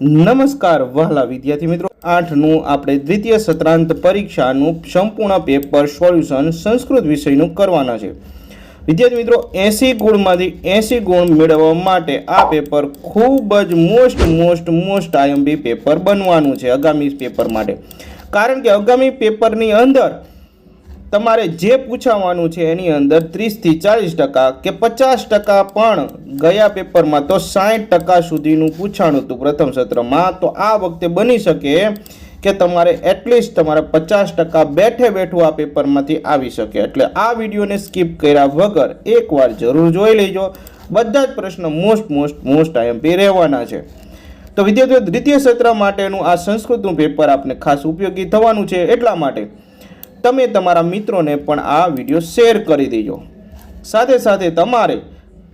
નમસ્કાર વહલા વિદ્યાર્થી મિત્રો. આઠનું આપણે દ્વિતીય સત્રાંત પરીક્ષાનું સંપૂર્ણ પેપર સોલ્યુશન સંસ્કૃત વિષયનું કરવાના છે. વિદ્યાર્થી મિત્રો, એંસી ગુણમાંથી એંસી ગુણ મેળવવા માટે આ પેપર ખૂબ જ most most most IMP paper બનવાનું છે આગામી પેપર માટે. કારણ કે આગામી પેપરની અંદર તમારે જે પૂછાવાનું છે એની અંદર ત્રીસથી ચાલીસ ટકા કે પચાસ ટકા પણ ગયા પેપરમાં તો સાઠ ટકા સુધીનું પૂછાણું હતું પ્રથમ સત્રમાં. તો આ વખતે બની શકે કે તમારે એટલીસ્ટ તમારે પચાસ ટકા બેઠે બેઠું આ પેપરમાંથી આવી શકે. એટલે આ વિડીયોને સ્કીપ કર્યા વગર એકવાર જરૂર જોઈ લેજો. બધા જ પ્રશ્ન મોસ્ટ મોસ્ટ મોસ્ટ આઈએમપી રહેવાના છે. તો વિદ્યાર્થીઓ, દ્વિતીય સત્ર માટેનું આ સંસ્કૃતનું પેપર આપને ખાસ ઉપયોગી થવાનું છે એટલા માટે તમે તમારા મિત્રોને પણ આ વીડિયો શેર કરી દેજો. સાથે સાથે તમારે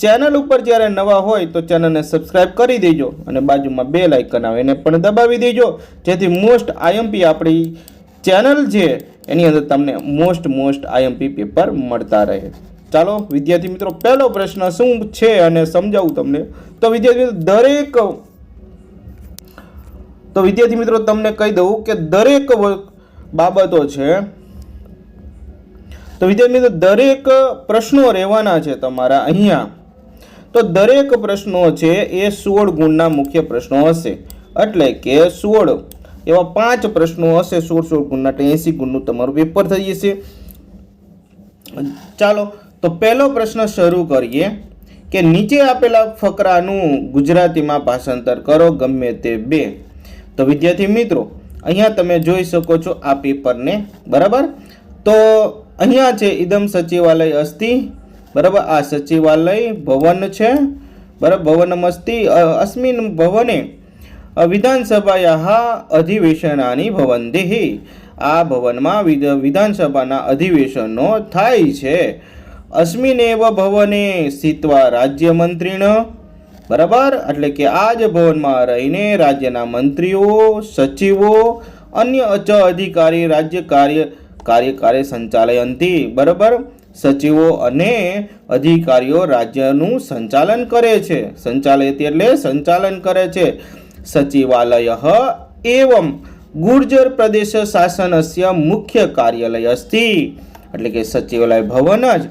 ચેનલ ઉપર જ્યારે નવા હોય તો ચેનલને સબસ્ક્રાઇબ કરી દેજો અને બાજુમાં બે લાઇકન આવે એને પણ દબાવી દેજો. જેથી મોસ્ટ આઈએમપી આપણી ચેનલ છે, એની અંદર તમને મોસ્ટ મોસ્ટ આઈએમપી પેપર મળતા રહે. ચાલો, વિદ્યાર્થી મિત્રો, પહેલો પ્રશ્ન શું છે અને સમજાવું તમને? તો વિદ્યાર્થી મિત્રો, દરેક તો વિદ્યાર્થી મિત્રો, તમને કહી દઉં કે દરેક બાબતો છે તો વિદ્યાર્થી મિત્રો, દરેક પ્રશ્નો રહેવાના છે તમારા અહીંયા. તો દરેક પ્રશ્નો છે એ સોળ ગુણના મુખ્ય પ્રશ્નો હશે. એટલે કે સોળ એવા પાંચ પ્રશ્નો હશે સોળ સોળ ગુણના એંસી ગુણનું તમારું પેપર થઈ જશે. ચાલો, તો પહેલો પ્રશ્ન શરૂ કરીએ કે નીચે આપેલા ફકરાનું ગુજરાતીમાં ભાષાંતર કરો, ગમે તે બે. તો વિદ્યાર્થી મિત્રો, અહીંયા તમે જોઈ શકો છો આ પેપરને બરાબર? તો અહીંયા છે ઇદમ સચિવાલય અસ્તિ, બરાબર? આ સચિવાલય ભવન છે, બરાબર? ભવનમ અસ્તિ અસ્મિન ભવને વિધાનસભાયા અધિવેશનાની ભવંતિ આ ભવનમાં વિધ- વિધાનસભાના અધિવેશનો થાય છે. અસ્મિનેવ ભવને સ્થિતવા રાજ્યમંત્રીણ, બરાબર? એટલે કે આ જ ભવનમાં રહીને રાજ્યના મંત્રીઓ, સચિવો, અન્ય અચ અધિકારી, રાજ્ય કાર્ય કાર્યકારી સંચાલયંતી, બરાબર? સચિવો અને અધિકારીઓ રાજ્યનું સંચાલન કરે છે. સંચાલયતી એટલે સંચાલન કરે છે. સચિવાલય એવમ ગુર્જર પ્રદેશ શાસનસ્ય મુખ્ય કાર્યાલય અસ્તિ એટલે કે સચિવાલય ભવન જ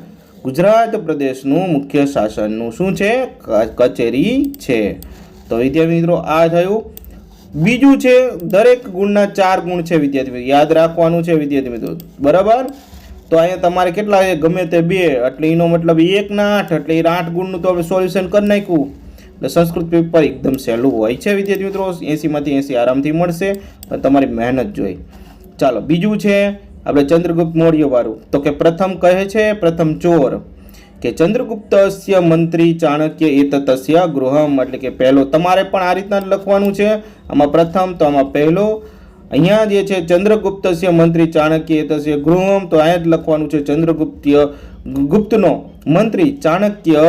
ગુજરાત પ્રદેશનું મુખ્ય શાસનનું શું છે? કચેરી છે. તો વિદ્યાર્થી મિત્રો, આ થયું. બીજું છે, દરેક ગુણના ચાર ગુણ છે વિદ્યાર્થી મિત્રો. યાદ રાખવાનું છે વિદ્યાર્થી મિત્રો. બરાબર? તો અહીંયા તમારે કેટલા છે? ગમે તે બે. એટલે એનો મતલબ એક ના આઠ, એટલે એ આઠ ગુણનું તો આપણે સોલ્યુશન કરી નાખ્યું. એટલે સંસ્કૃત પેપર એકદમ સહેલું હોય છે વિદ્યાર્થી મિત્રો. એંસીમાંથી એંસી આરામથી મળશે, પણ તમારી મહેનત જોઈ. ચાલો, બીજું છે, આપણે ચંદ્રગુપ્ત મૌર્ય વાળું તો કે પ્રથમ કહે છે, પ્રથમ ચોર. કે ચંદ્રગુપ્તસ્ય મંત્રી ચાણક્ય એ એતતસ્ય ગૃહમ, એટલે કે પહેલો તમારે પણ આ રીતના લખવાનું છે. આમાં પ્રથમ તો આમાં પહેલો, અહીંયા જે છે ચંદ્રગુપ્તસ્ય મંત્રી ચાણક્ય એ તસ્ય ગૃહમ, તો અહીંયા જ લખવાનું છે ચંદ્રગુપ્ત્ય ગુપ્તનો મંત્રી ચાણક્ય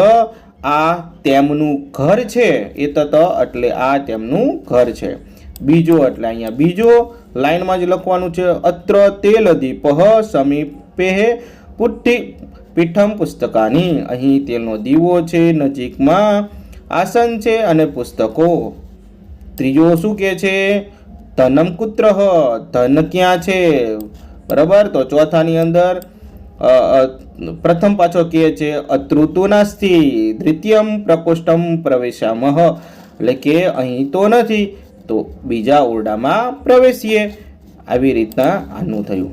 આ તેમનું ઘર છે. એ તત એટલે આ તેમનું ઘર છે. બીજો એટલે અહીંયા બીજો લાઈનમાં જ લખવાનું છે અત્ર તેલ દીપ સમીપે પુઠ્ઠી પીઠમ પુસ્તકાની. અહીં તેલનો દીવો છે નજીકમાં. આસન છે અને પુસ્તકો. ત્રીજો શું કહે છે? ધનમ કુત્ર. ધન ક્યાં છે? બરાબર? તો ચોથાની અંદર પ્રથમ પાછો કહે છે અતૃતુ નાસ્તિ દ્વિતીયમ પ્રકોષ્ઠમ પ્રવેશામહ એટલે કે અહીં તો નથી, તો બીજા ઓરડામાં પ્રવેશીએ. આવી રીતના આનું થયું.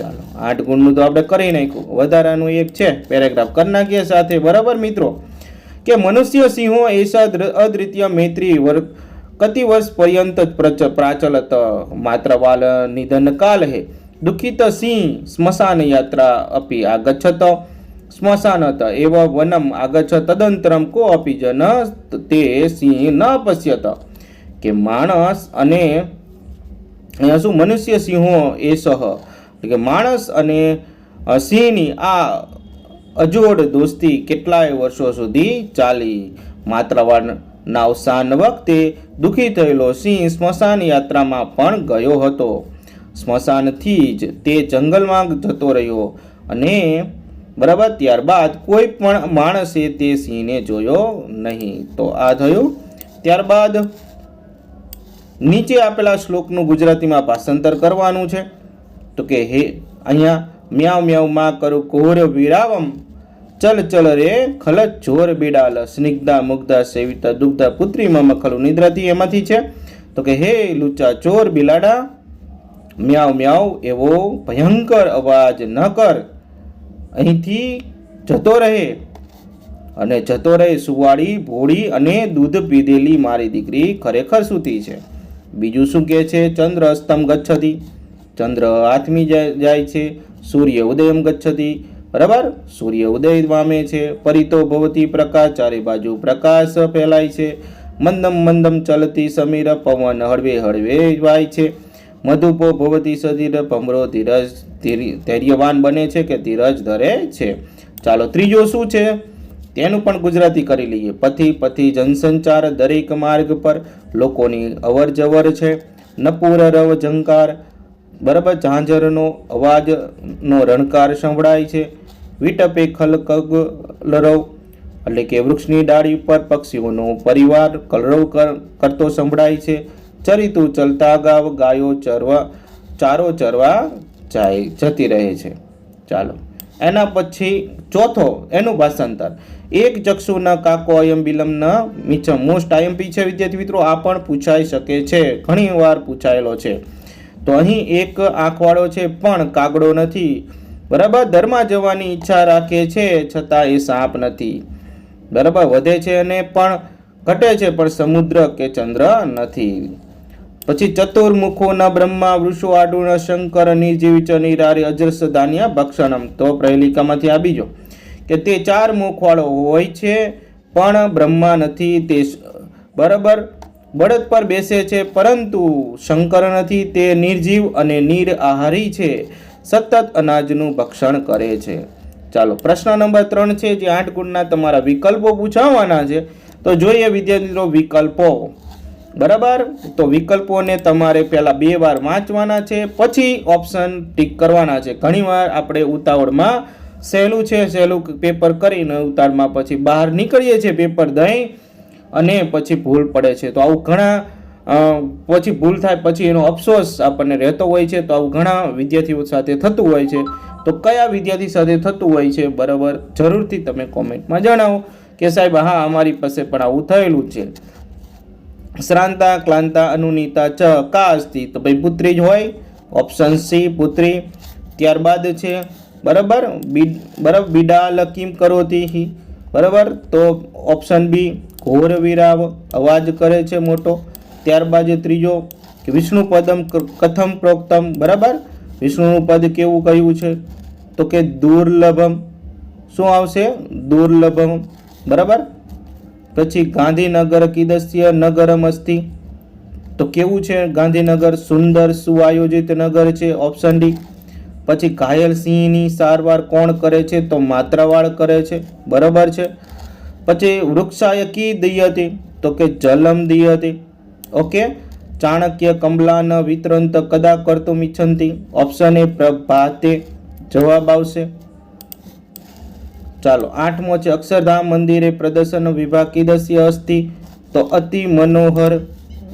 ચાલો, આઠ ગુણનું તો આપણે કરી નાખ્યું. વધારાનું એક છે, પેરેગ્રાફ કરી સાથે. બરાબર મિત્રો? કે મનુષ્ય સિંહો એસા અદ્વિતીય મૈત્રી વર્ગ કતિ વર્ષ પર્યંત પ્રચ, પ્રાચલત માત્ર નિધન કાલ હે. દુઃખિત સિંહ સ્મશાન યાત્રા અપી આગચ્છત સ્મશાનત એવ વનમ આગચ્છ તદંતરમ કો અપી જન, તે સિંહ ન પશ્યત. કે માણસ અને શું, મનુષ્ય સિંહો એ સહ એટલે કે માણસ અને સિંહની આ અજોડ દોસ્તી કેટલાય વર્ષો સુધી ચાલી. માત્રવાળના અવસાન વખતે દુઃખી થયેલો સિંહ સ્મશાન યાત્રામાં પણ ગયો હતો. સ્મશાનથી જ તે જંગલમાં જતો રહ્યો અને, બરાબર ત્યારબાદ કોઈ પણ માણસે તે સિંહને જોયો નહીં. તો આ થયું. ત્યારબાદ નીચે આપેલા શ્લોકનું ગુજરાતીમાં ભાષાંતર કરવાનું છે. તો કે, હે, અહીંયા મ્યાવ મ્યાવમાં કરું કોર વિરાવમ. ચલ ચલ રે, ખલત જોર બિડાલ, સ્નિગ્ધા મુગ્ધા સેવિતા દુગ્ધા પુત્રી મમ ખલુ નિદ્રાથી એમાંથી છે. તો કે, હે, લુચા ચોર બિલાડા મ્યાવ મ્યાવ એવો ભયંકર અવાજ ન કર. અહીંથી જતો રહે. અને જતો રહે સુવાળી ભોળી અને દૂધ પીધેલી મારી દીકરી ખરેખર સૂતી છે. બીજું શું કહે છે? ચંદ્ર અસ્તમ ગચ્છતી ચંદ્ર આથમી જાય છે, સૂર્ય ઉદયમ ગચ્છતી. બરાબર? સૂર્ય ઉદય વામે છે, પરિતો ભવતી પ્રકાશ, ચારે બાજુ પ્રકાશ ફેલાય છે. મંદમ મંદમ ચલતી સમીર પવન હળવે હળવે વાય છે. મધુપો ભવતી સધીર ભમરો ધીરજ ધૈર્યવાન બને છે કે ધીરજ ધરે છે. ચાલો ત્રીજો શું છે? તેનું પણ ગુજરાતી કરી લઈએ. પથી પથી જનસંચાર દરેક માર્ગ પર લોકોની અવર જવર છે. નપુર રવ ઝંકાર બરાબર? ઝાંઝરનો અવાજનો રણકાર સંભળાય છે. વિટપે ખલ કગ લરવ. એટલે કે વૃક્ષની ડાળી ઉપર પક્ષીઓનો પરિવાર કલરવ કરતો સંભળાય છે. ચરિતું ચલતા ગાવ, ગાયો ચરવા, ચારો ચરવા જાય, જતી રહે છે. ચાલો. એના પછી ચોથો, એનું ભાષાંતર. એક ચક્ષુના કાકો અયમ બિલમ મિચમ મોસ્ટ આઈએમપી છે. વિદ્યાર્થી મિત્રો, આ પણ પૂછાઈ શકે છે. ઘણીવાર પૂછાયેલો છે. તો અહીં એક આંખવાળો છે, પણ કાગડો નથી. બરાબર? દરમાં જવાની ઈચ્છા રાખે છે, છતાં એ સાપ નથી. બરાબર? વધે છે અને પણ ઘટે છે, પણ સમુદ્ર કે ચંદ્ર નથી. પછી ચતુર્મુખોના બ્રહ્મા, વૃષો, આડુણ, શંકર, નિર્જીવ ચ નિરારી અજરસ ધાન્યા ભક્ષણમ. તો પ્રહેલિકામાંથી આ બીજો કે તે ચાર મુખવાળો હોય છે, પણ બ્રહ્મા નથી, તે બરાબર? બળદ પર બેસે છે, પરંતુ શંકર નથી, તે નિર્જીવ અને નિર આહારી છે, સતત અનાજનું ભક્ષણ કરે છે. ચાલો, પ્રશ્ન નંબર ત્રણ છે, જે આઠ ગુણના તમારા વિકલ્પો પૂછાવાના છે, તો જોઈએ વિદ્યાર્થીનો વિકલ્પો. બરાબર? તો વિકલ્પોને તમારે પહેલાં બે વાર વાંચવાના છે, પછી ઓપ્શન ટીક કરવાના છે. ઘણીવાર આપણે ઉતાવળમાં સહેલું છે, સહેલું પેપર કરીને ઉતાવળમાં પછી બહાર નીકળીએ છીએ, પેપર દઈ અને પછી ભૂલ પડે છે. તો આવું ઘણા પછી ભૂલ થાય પછી એનો અફસોસ આપણને રહેતો હોય છે. તો આવું ઘણા વિદ્યાર્થીઓ સાથે થતું હોય છે. તો કયા વિદ્યાર્થી સાથે થતું હોય છે બરાબર જરૂરથી તમે કોમેન્ટમાં જણાવો કે સાહેબ, હા, અમારી પાસે પણ આવું થયેલું છે. શ્રાંતા, ક્લાંતા, અનુનીતા, ચ કા અસ્તિ તો ભાઈ પુત્રી જ હોય. ઓપ્શન સી, પુત્રી. ત્યારબાદ છે, બરાબર, બી, બરાબર બિડાલ કિમ કરોતી બરાબર, તો ઓપ્શન બી ઘોર વિરાવ અવાજ કરે છે મોટો. ત્યારબાદ ત્રીજો, વિષ્ણુ પદમ કથમ પ્રોક્તમ, બરાબર? વિષ્ણુનું પદ કેવું કહ્યું છે? તો કે દુર્લભમ. શું આવશે? દુર્લભમ. બરાબર? પછી ગાંધીનગર કિદસ્ય નગરમ અસ્થિ તો કેવું છે ગાંધીનગર? સુંદર સુઆયોજિત નગર છે ઓપ્શન ડી પછી ઘાયલ સિંહની સારવાર કોણ કરે છે? તો માત્રાવાળ કરે છે. બરાબર છે? પછી વૃક્ષાય કી દયતી? તો કે જલમ દયતી. ઓકે? ચાણક્ય કમલાન વિતરંત કદા કર્તુમ ઈચ્છંતી ઓપ્શન એ પ્રભાતે જવાબ આવશે. ચાલો, આઠમો છે, અક્ષરધામ મંદિરે પ્રદર્શન વિભાગ કીદસ્ય અસ્થિ તો અતિ મનોહર.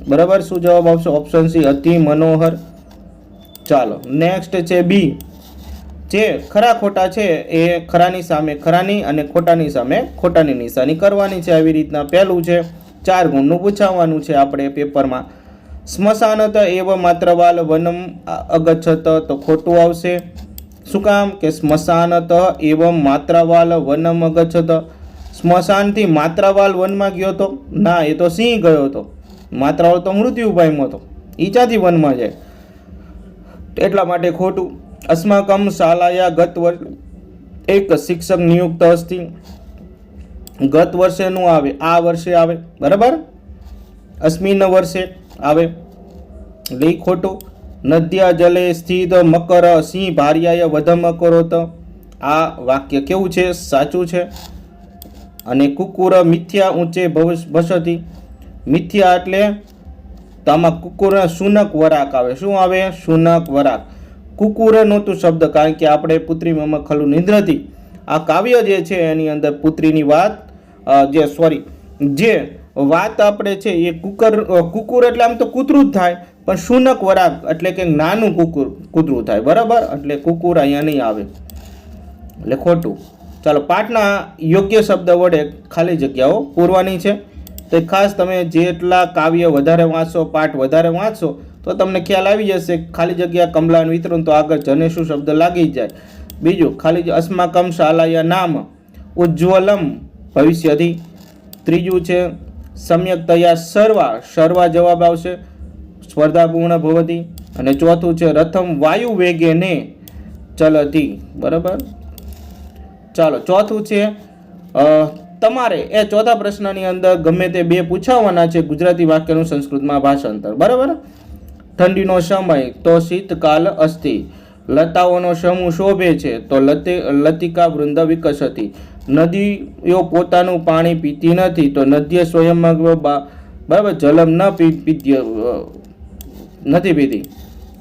બરાબર? શું જવાબ આવશે? ઓપ્શન સી, અતિ મનોહર. ચાલો નેક્સ્ટ છે બી. જે ખરા ખોટા છે એ ખરાની સામે ખરાની અને ખોટાની સામે ખોટાની નિશાની કરવાની છે. આવી રીતના પહેલું છે, ચાર ગુણનું પૂછાવવાનું છે આપણે પેપરમાં. સ્મશાનત એવ માત્રવાલ વનમ અગચ્છત તો ખોટું આવશે. શું કામ? કે સ્મશાનત એવમ માત્રાવાલ વનમ અગચ્છત. સ્મશાનથી માત્રાવાલ વનમાં ગયો હતો ના, એ તો સિંહ ગયો હતો. માત્રાવાલ તો મૃત્યુ પામ્યો હતો ઈચાથી વનમાં જાય? એટલા માટે ખોટું. અસ્માકમ શાલાયા ગત વર્ષ એક શિક્ષક નિયુક્ત અસ્તિ ગત વર્ષેનું આવે આ વર્ષે આવે બરાબર અસ્મિન વર્ષે આવે ઈ ખોટું નદ્યા જલે સ્થિત મકર સિંહ ભાર્યાએ વધમ કરોત આ વાક્ય કેવું છે સાચું છે અને કુકુર મિથ્યા ઊંચે ભસતી। મિથ્યા એટલે તો આમાં કુકુર શુનક વરાક આવે. શું આવે? શુનક વરાક. કુકુર નહોતું શબ્દ, કારણ કે આપણે પુત્રી મમ ખલું નિંદ્રથી આ કાવ્ય જે છે, એની અંદર પુત્રીની વાત જે સોરી જે વાત આપણે છે, એ કુકર કુકુર એટલે આમ તો કૂતરું જ થાય, પણ શુનક વરાગ એટલે કે નાનું કુકુર, કૂતરું થાય. બરાબર? એટલે કુકુર અહીંયા નહીં આવે. એટલે ખોટું. ચાલો, પાઠના યોગ્ય શબ્દ વડે ખાલી જગ્યાઓ પૂરવાની છે. તો ખાસ તમે જેટલા કાવ્ય વધારે વાંચશો, પાઠ વધારે વાંચશો તો તમને ખ્યાલ આવી જશે, ખાલી જગ્યા કમલાન વિતરણ તો આગળ જને શું શબ્દ લાગી જાય. બીજું, ખાલી અસ્માકમ શાલાયા નામ ઉજ્જવલમ ભવિષ્યથી ત્રીજું છે, સમ્યકતયા સર્વા સર્વા જવાબ આવશે, સ્પર્ધાપૂર્ણ ભવતી. અને ચોથું છે, રથમ વાયુ વેગેને ચલતી. બરાબર? ચાલો, ચોથું છે તમારે એ ચોથા પ્રશ્નની અંદર ગમે તે બે પૂછાવાના છે ગુજરાતી વાક્યનું સંસ્કૃતમાં ભાષાંતર. બરાબર? ઠંડીનો સમય તો શીતકાલ અસ્થિ લતાઓનો સમૂહ શોભે છે તો લતે, લતિકા વૃંદ વિકસતી. નદીઓ પોતાનું પાણી પીતી નથી તો નદીએ સ્વયં બરાબર જલમ ન નથી પીતી.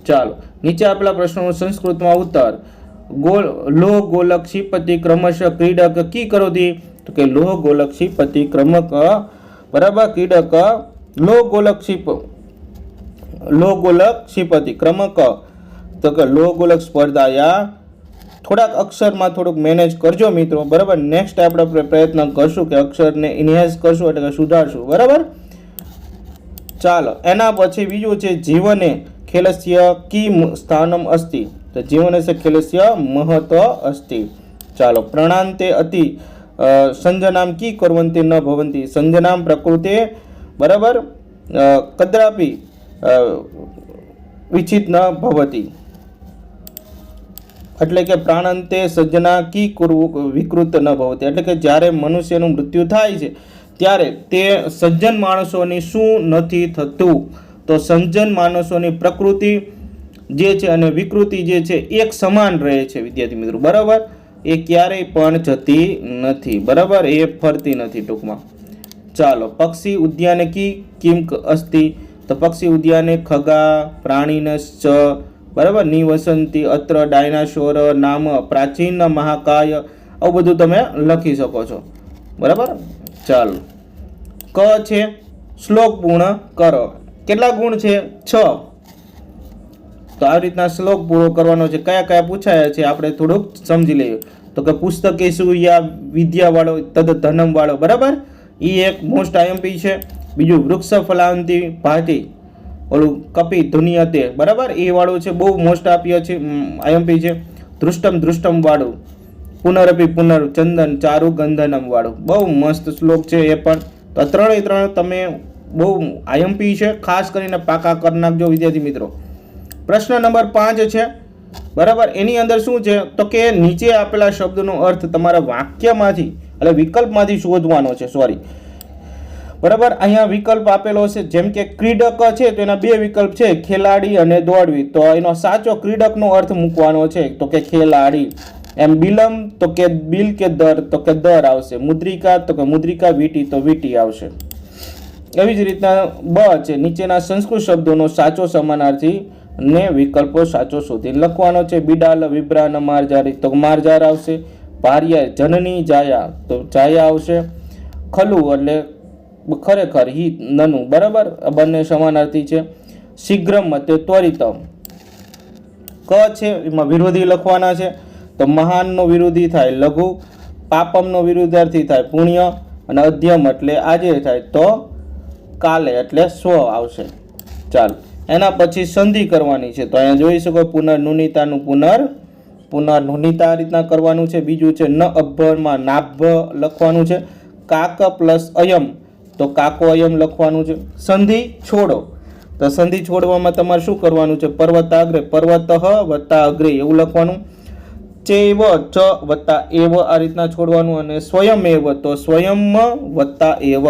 ચાલો, નીચે આપેલા પ્રશ્નોનો સંસ્કૃતમાં ઉત્તર. ગોળ લોહ ગોલક શ્રીપતિ ક્રમશ ક્રીડક કી કરોતી? તો કે લોહ ગોલક શ્રીપતિ ક્રમક, બરાબર ક્રીડક લોહ ગોલક શ્રીપ લોહ ગોલક શ્રીપતિ. ક્રમક, તો કે લોહ ગોલક સ્પર્ધાયા થોડાક અક્ષરમાં થોડુંક મેનેજ કરજો મિત્રો, બરાબર? નેક્સ્ટ આપણે પ્રયત્ન કરશું કે અક્ષરને ઇન્હેન્સ કરશું એટલે કે સુધારશું, બરાબર? ચાલો, એના પછી બીજું છે જીવને ખેલસ્ય કી સ્થાનમ અસ્તિ. તો જીવનસ્ય ખેલસ્ય મહત્વ અસ્તિ. ચાલો, પ્રણાંતે અતિ સંજનામ કી કરવંતી ન ભવંતી. સંજનામ પ્રકૃતે, બરાબર? કદાપી વિચિત ન ભવતી. એટલે કે પ્રાણંતે સજ્જના કી કુરવું વિકૃત ન ભવતી. એટલે કે જ્યારે મનુષ્યનું મૃત્યુ થાય છે, ત્યારે તે સજ્જન માણસોની શું નથી થતું? તો સજ્જન માણસોની પ્રકૃતિ જે છે અને વિકૃતિ જે છે, એક સમાન રહે છે, વિદ્યાર્થી મિત્રો. બરાબર? એ ક્યારેય પણ જતી નથી. બરાબર? એ ફરતી નથી ટૂંકમાં. ચાલો, પક્ષી ઉદ્યાને કી અસ્થિ તો પક્ષી ઉદ્યાને ખગા, પ્રાણીનશ્ચ, બરાબર? નિવસંતી અત્ર, ડાયનાસોર, નામ, પ્રાચીન મહાકાય, આવું બધું તમે લખી શકો છો. બરાબર? ચાલો. ક છે, શ્લોક પૂર્ણ કરો. કેટલા ગુણ છે? છ. તો આ રીતના શ્લોક પૂરો કરવાનો છે. કયા કયા પૂછાયા છે? આપણે થોડુંક સમજી લઈએ. તો કે પુસ્તકે સૂર્યા વિદ્યાવાળો તદ ધનમ વાળો બરાબર એ એક મોસ્ટ આઈએમપી છે. બીજું વૃક્ષ ફલાંતિ ભાતી, ઓલું કપી ધુનિયતે બરાબર? એ વાળું છે, બહુ મોસ્ટ આપ્યો છે આઈએમપી છે. ધૃષ્ટમ દૃષ્ટમ વાળું. પુનરપી પુનર ચંદન ચારુ ગંધનમ વાળું. બહુ મસ્ત શ્લોક છે એ પણ. તો ત્રણે ત્રણ તમે બહુ આઈએમપી છે, ખાસ કરીને પાકા કરી નાખજો, વિદ્યાર્થી મિત્રો. પ્રશ્ન નંબર પાંચ છે, બરાબર? એની અંદર શું છે? તો કે નીચે આપેલા શબ્દનો અર્થ તમારા વાક્યમાંથી, એટલે વિકલ્પમાંથી શોધવાનો છે સોરી બરાબર? અહીંયા વિકલ્પ આપેલો છે, જેમ કે ક્રીડક છે, તો એના બે વિકલ્પ છે, ખેલાડી અને દોડવી. તો એનો સાચો ક્રીડકનો અર્થ મૂકવાનો છે, તો કે ખેલાડી. એમ બિલમ, તો કે બિલ કે દર, તો કે દર આવશે. મુદ્રિકા, તો કે મુદ્રિકા વીટી, તો વીટી આવશે. એવી જ રીતના બ છે, નીચેના સંસ્કૃત શબ્દોનો સાચો સમાનાર્થી ને વિકલ્પો સાચો શોધી લખવાનો છે. બિડાલ વિબ્રાન મારજારી તો મારજાર આવશે. ભાર્યા જનની જાયા, તો જાયા આવશે. ખલુ એટલે ખરેખર હિ નનું, બરાબર? બંને સમાનાર્થી છે. શીઘ્રમ તે ત્વરિતમ. ક છે, એમાં વિરોધી લખવાના છે. તો મહાનનો વિરોધી થાય લઘુ, પાપમનો વિરુદ્ધાર્થી થાય પુણ્ય, અને અધ્યમ એટલે આજે થાય તો કાલે એટલે સ્વ આવશે. ચાલ, એના પછી સંધિ કરવાની છે. તો અહીંયા જોઈ શકો પુનર્નુનિતાનું પુનર, પુનર્નુનિતા આ રીતના કરવાનું છે. બીજું છે ન અભ્ભરમાં નાભ લખવાનું છે. કાક પ્લસ અયમ. તો કાકો અયમ લખવાનું છે, સંધિ છોડો. તો સંધિ છોડવામાં તમારે શું કરવાનું છે? પર્વતાગ્રે પર્વત વત્તા અગ્રે એવું લખવાનું. ચેવ ચ વત્તા એવ આ રીતના છોડવાનું અને સ્વયં એવ, તો સ્વયં વત્તા એવ.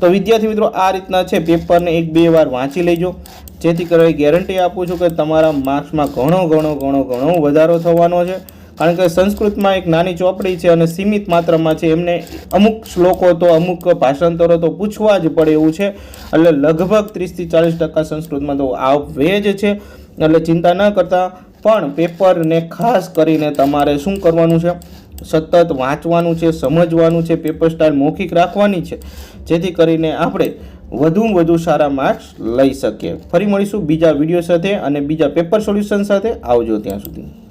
તો વિદ્યાર્થી મિત્રો, આ રીતના છે, પેપરને એક બે વાર વાંચી લેજો. જેથી કરીને ગેરંટી આપું છું કે તમારા માર્ક્સમાં ઘણો ઘણો ઘણો ઘણો વધારો થવાનો છે. કારણ કે સંસ્કૃતમાં એક નાની ચોપડી છે અને સીમિત માત્રામાં છે. એમને અમુક શ્લોકો તો, અમુક ભાષાંતરો તો પૂછવા જ પડે એવું છે. એટલે લગભગ ત્રીસથી ચાલીસ ટકા સંસ્કૃતમાં તો આવે જ છે. એટલે ચિંતા ન કરતા. પણ પેપરને ખાસ કરીને તમારે શું કરવાનું છે? સતત વાંચવાનું છે, સમજવાનું છે, પેપર સ્ટાઇલ મૌખિક રાખવાની છે. જેથી કરીને આપણે વધુ વધુ સારા માર્ક્સ લઈ શકીએ. ફરી મળીશું બીજા વીડિયો સાથે અને બીજા પેપર સોલ્યુશન સાથે. આવજો ત્યાં સુધી.